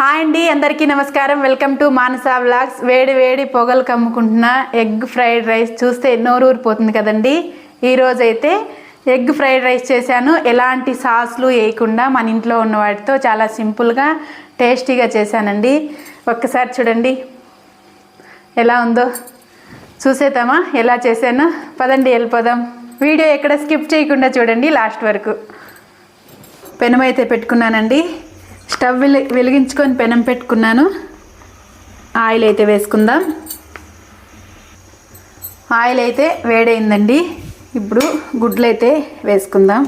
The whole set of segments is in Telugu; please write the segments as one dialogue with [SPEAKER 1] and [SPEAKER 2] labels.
[SPEAKER 1] హాయ్ అండి అందరికీ నమస్కారం. Welcome to Manasa vlogs. వేడి వేడి పొగలు కమ్ముకుంటున్న ఎగ్ ఫ్రైడ్ రైస్ చూస్తే నోరు ఊరిపోతుంది కదండి. ఈరోజు అయితే ఎగ్ ఫ్రైడ్ రైస్ చేశాను. ఎలాంటి సాస్లు వేయకుండా మన ఇంట్లో ఉన్న వాటితో చాలా సింపుల్గా టేస్టీగా చేశానండి. ఒక్కసారి చూడండి. ఎలా ఉందో చూసేద్దామా? ఎలా చేశాను? పదండి వెళ్ళిపోదాం. వీడియో ఎక్కడ స్కిప్ చేయకుండా చూడండి లాస్ట్ వరకు. పెనమైతే పెట్టుకున్నానండి. స్టవ్ వెలి వెలిగించుకొని పెనం పెట్టుకున్నాను. ఆయిల్ అయితే వేసుకుందాం. ఆయిల్ అయితే వేడైందండి. ఇప్పుడు గుడ్లు అయితే వేసుకుందాం.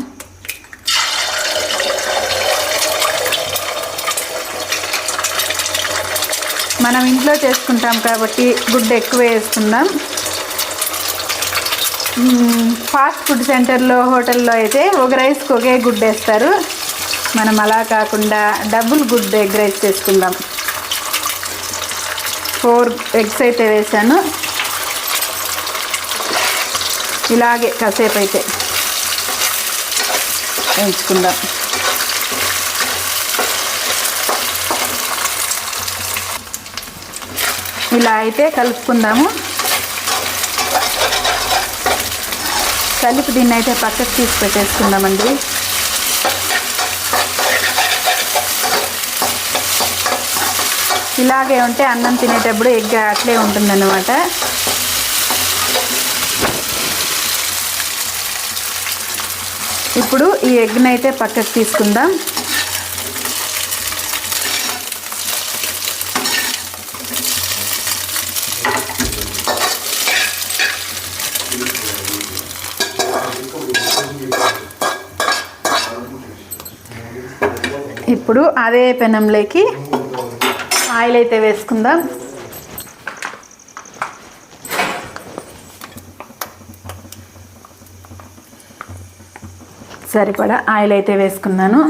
[SPEAKER 1] మనం ఇంట్లో చేసుకుంటాం కాబట్టి గుడ్డు ఎక్కువ వేసుకుందాం. ఫాస్ట్ ఫుడ్ సెంటర్లో హోటల్లో అయితే ఒక రైస్కి ఒకే గుడ్డు వేస్తారు మనం అలా కాకుండా డబుల్ గుడ్ ఎగ్ రైస్ చేసుకుందాం. ఫోర్ ఎగ్స్ అయితే వేసాను. ఇలాగే కాసేపు అయితే వేయించుకుందాం. ఇలా అయితే కలుపుకుందాము. కలిపి దీన్ని అయితే పక్కకు తీసి పెట్టేసుకుందామండి. ఇలాగే ఉంటే అన్నం తినేటప్పుడు ఎగ్ అట్లే ఉంటుందన్నమాట. ఇప్పుడు ఈ ఎగ్ని అయితే పక్కకు తీసుకుందాం. ఇప్పుడు అదే పెనంలోకి ఆయిల్ అయితే వేసుకుందాం. సరిపడా ఆయిల్ అయితే వేసుకున్నాను.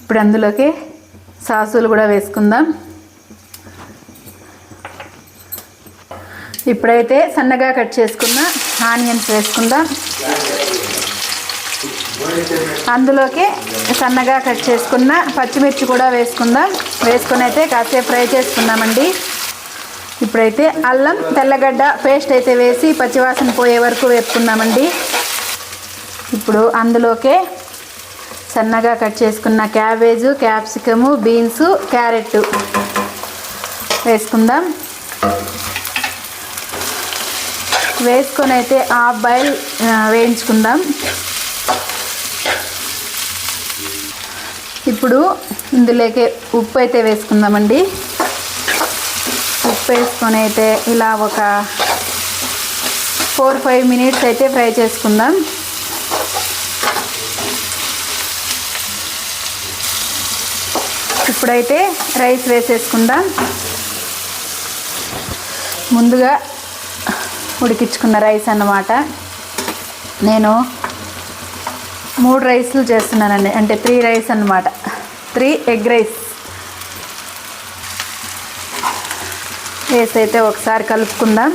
[SPEAKER 1] ఇప్పుడు అందులోకి సాసులు కూడా వేసుకుందాం. ఇప్పుడైతే సన్నగా కట్ చేసుకున్న ఆనియన్స్ వేసుకుందాం. అందులోకి సన్నగా కట్ చేసుకున్న పచ్చిమిర్చి కూడా వేసుకుందాం. వేసుకుని అయితే కాసేపు ఫ్రై చేసుకుందామండి. ఇప్పుడైతే అల్లం తెల్లగడ్డ పేస్ట్ అయితే వేసి పచ్చివాసన పోయే వరకు వేపుకుందామండి. ఇప్పుడు అందులోకే సన్నగా కట్ చేసుకున్న క్యాబేజు క్యాప్సికము బీన్స్ క్యారెట్ వేసుకుందాం. వేసుకొని అయితే ఆఫ్ బాయిల్ వేయించుకుందాం. ఇప్పుడు ఇందులోకి ఉప్పు అయితే వేసుకుందామండి. ఉప్పు వేసుకొని అయితే ఇలా ఒక ఫోర్ ఫైవ్ మినిట్స్ అయితే ఫ్రై చేసుకుందాం. ఇప్పుడైతే రైస్ వేసేసుకుందాం. ముందుగా ఉడికించుకున్న రైస్ అన్నమాట. నేను మూడు రైస్లు చేస్తున్నానండి. అంటే త్రీ రైస్ అన్నమాట. Three egg rice. రైస్ అయితే ఒకసారి కలుపుకుందాం.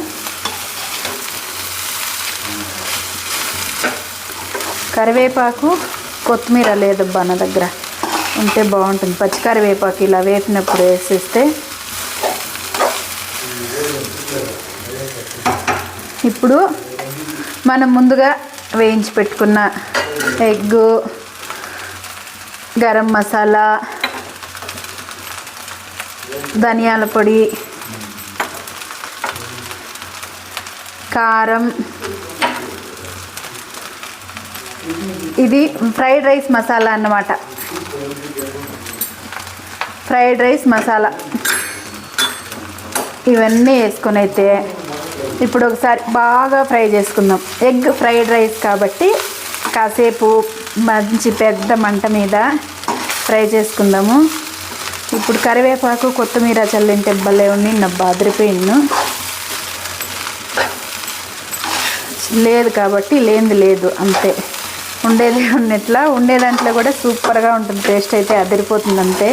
[SPEAKER 1] కరివేపాకు కొత్తిమీర లేదబ్బా నా దగ్గర. ఉంటే బాగుంటుంది. పచ్చి కరివేపాకు ఇలా వేపినప్పుడు వేసేస్తే. ఇప్పుడు మనం ముందుగా వేయించి పెట్టుకున్న ఎగ్గు గరం మసాలా ధనియాల పొడి కారం. ఇది ఫ్రైడ్ రైస్ మసాలా అన్నమాట. Fried rice masala. ఇవన్నీ వేసుకొని అయితే ఇప్పుడు ఒకసారి బాగా ఫ్రై చేసుకుందాం. ఎగ్ ఫ్రైడ్ రైస్ కాబట్టి కాసేపు మంచి పెద్ద మంట మీద ఫ్రై చేసుకుందాము. ఇప్పుడు కరివేపాకు కొత్తిమీర చల్లింటే భలే ఉండి నబ్బా అదిరిపోయిన్ను లేదు కాబట్టి లేనిది లేదు అంతే. ఉండేది ఉన్నట్లా ఉండే దాంట్లో కూడా సూపర్గా ఉంటుంది టేస్ట్ అయితే అదిరిపోతుంది అంతే.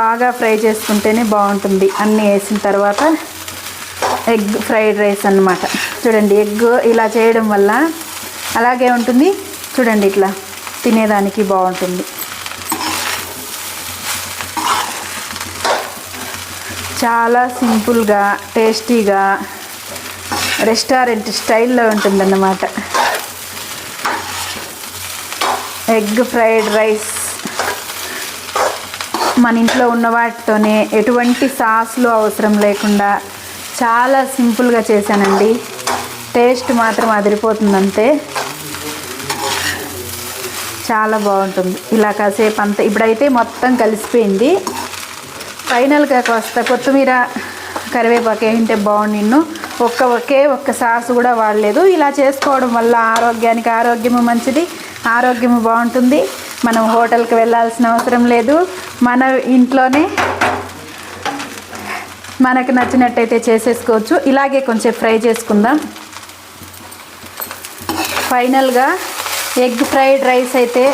[SPEAKER 1] బాగా ఫ్రై చేసుకుంటేనే బాగుంటుంది. అన్నీ వేసిన తర్వాత ఎగ్ ఫ్రైడ్ రైస్ అన్నమాట. చూడండి ఎగ్ ఇలా చేయడం వల్ల అలాగే ఉంటుంది. చూడండి ఇట్లా తినేదానికి బాగుంటుంది. చాలా సింపుల్గా టేస్టీగా రెస్టారెంట్ స్టైల్లో ఉంటుందన్నమాట. ఎగ్ ఫ్రైడ్ రైస్ మన ఇంట్లో ఉన్న వాటితోనే ఎటువంటి సాస్లు అవసరం లేకుండా చాలా సింపుల్గా చేశానండి. టేస్ట్ మాత్రం అదిరిపోతుంది అంతే చాలా బాగుంటుంది. ఇలా కాసేపు అంతా ఇప్పుడైతే మొత్తం కలిసిపోయింది. ఫైనల్గా కాస్త కొత్తిమీర కరివేపాకు వేయింటే బాగుంది నిన్ను. ఒక్క ఒకే ఒక్క సాస్ కూడా వాడలేదు. ఇలా చేసుకోవడం వల్ల ఆరోగ్యానికి ఆరోగ్యము మంచిది ఆరోగ్యము బాగుంటుంది. మనం హోటల్కి వెళ్ళాల్సిన అవసరం లేదు. మన ఇంట్లోనే మనకు నచ్చినట్టయితే చేసేసుకోవచ్చు. ఇలాగే కొంచెం ఫ్రై చేసుకుందాం. ఫైనల్గా ఎగ్ ఫ్రైడ్ రైస్ అయితే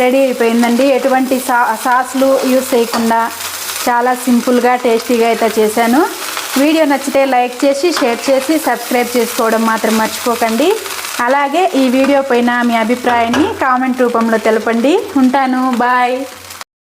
[SPEAKER 1] రెడీ అయిపోయిందండి. ఎటువంటి సా సాస్లు యూస్ చేయకుండా చాలా సింపుల్గా టేస్టీగా అయితే చేశాను. వీడియో నచ్చితే లైక్ చేసి షేర్ చేసి సబ్స్క్రైబ్ చేసుకోవడం మాత్రం మర్చిపోకండి. అలాగే ఈ వీడియో పైన మీ అభిప్రాయాన్ని కామెంట్ రూపంలో తెలపండి. ఉంటాను. బాయ్.